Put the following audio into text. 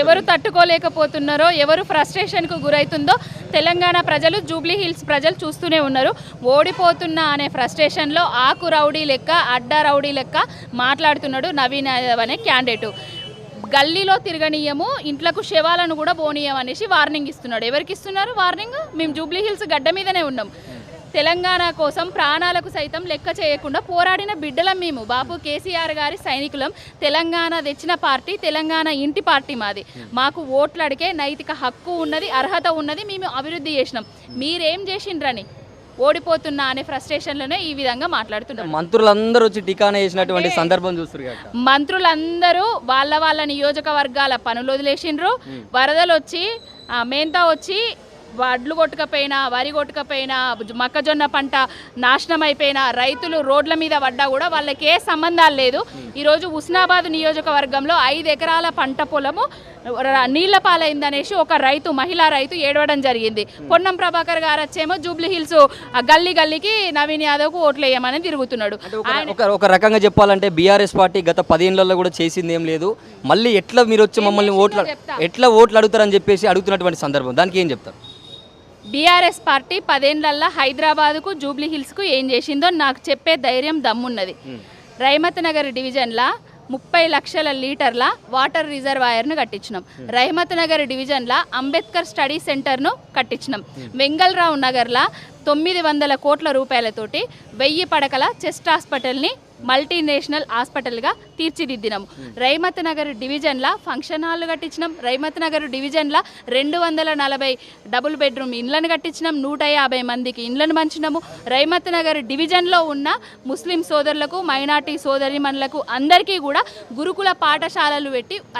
ఎవరు తట్టుకోలేకపోతున్నారో ఎవరు ఫ్రస్ట్రేషన్కు గురవుతుందో తెలంగాణ ప్రజలు జూబ్లీ హిల్స్ ప్రజలు చూస్తూనే ఉన్నారు. ఓడిపోతున్నా అనే ఫ్రస్ట్రేషన్లో ఆకు రౌడీ లెక్క అడ్డా రౌడీ లెక్క మాట్లాడుతున్నాడు నవీన్ యాదవ్ అనే క్యాండిడేటు. గల్లీలో తిరగనీయము ఇంట్లకు శవాలను కూడా పోనీయం అనేసి వార్నింగ్ ఇస్తున్నాడు. ఎవరికి ఇస్తున్నారు వార్నింగ్? మేము జూబ్లీ హిల్స్ గడ్డ మీదనే ఉన్నాం. తెలంగాణ కోసం ప్రాణాలకు సైతం లెక్క చేయకుండా పోరాడిన బిడ్డలం మేము. బాపు కేసీఆర్ గారి సైనికులం. తెలంగాణ తెచ్చిన పార్టీ తెలంగాణ ఇంటి పార్టీ మాది. మాకు ఓట్లు అడిగే నైతిక హక్కు ఉన్నది అర్హత ఉన్నది మేము అభివృద్ధి చేసినాం. మీరేం చేసిండ్రని ఓడిపోతున్నా అనే ఫ్రస్ట్రేషన్లోనే ఈ విధంగా మాట్లాడుతున్నారు. మంత్రులందరూ వచ్చి టికానా చేసినటువంటి సందర్భం మంత్రులందరూ వాళ్ళ వాళ్ళ నియోజకవర్గాల పనులు వదిలేసిండ్రు. వరదలు వచ్చి మేంతా వచ్చి వడ్లు కొట్టుకపోయినా వరి కొట్టుకపోయినా మొక్కజొన్న పంట నాశనం అయిపోయినా రైతులు రోడ్ల మీద పడ్డా కూడా వాళ్ళకి ఏ సంబంధాలు లేదు. ఈరోజు ఉస్నాబాద్ నియోజకవర్గంలో ఐదు ఎకరాల పంట పొలము నీళ్ళ పాలైందనేసి ఒక రైతు మహిళా రైతు ఏడవడం జరిగింది. పొన్నం ప్రభాకర్ గారు వచ్చేమో జూబ్లీ హిల్స్ గల్లీ గల్లీకి నవీన్ యాదవ్కు ఓట్లు వేయమని తిరుగుతున్నాడు. ఒక- రకంగా చెప్పాలంటే బీఆర్ఎస్ పార్టీ గత పదేళ్ళలో కూడా చేసింది ఏం లేదు. మళ్ళీ ఎట్లా మీరు వచ్చి మమ్మల్ని ఓట్లు. ఎట్లా ఓట్లు అడుగుతారని చెప్పేసి అడుగుతున్నటువంటి సందర్భం. దానికి ఏం చెప్తారు? బీఆర్ఎస్ పార్టీ పదేండ్లల్లో హైదరాబాద్కు జూబ్లీ హిల్స్కు ఏం చేసిందో నాకు చెప్పే ధైర్యం దమ్మున్నది. రైమత్ నగర్ డివిజన్లా ముప్పై లక్షల లీటర్ల వాటర్ రిజర్వాయర్ను కట్టించినాం. రహమత్ నగర్ డివిజన్లా అంబేద్కర్ స్టడీ సెంటర్ను కట్టించినాం. వెంగళరావు నగర్లా తొమ్మిది వందల కోట్ల రూపాయలతోటి వెయ్యి పడకల చెస్ట్ హాస్పిటల్ని మల్టీనేషనల్ హాస్పిటల్గా తీర్చిదిద్దినాము రైమత్ నగర్ డివిజన్లా ఫంక్షన్ హాల్ కట్టించినాం. రైమత్ నగర్ డివిజన్లా రెండు వందల నలభై డబుల్ బెడ్రూమ్ ఇండ్లను కట్టించినాం. నూట యాభై మందికి ఇండ్లను పంచినాము. రైమత్ నగర్ డివిజన్లో ఉన్న ముస్లిం సోదరులకు మైనార్టీ సోదరిమణులకు అందరికీ కూడా గురుకుల పాఠశాలలు పెట్టి